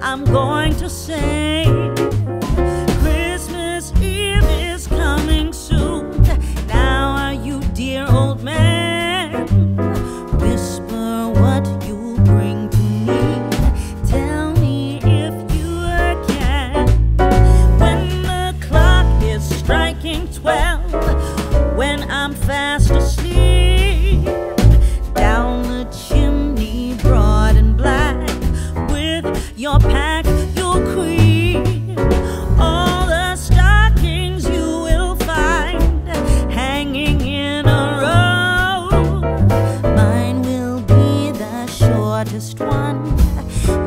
I'm going to sing. Christmas Eve is coming soon. Now are you, dear old man? Whisper what you bring to me. Tell me if you can. When the clock is striking twelve, when I'm fast One.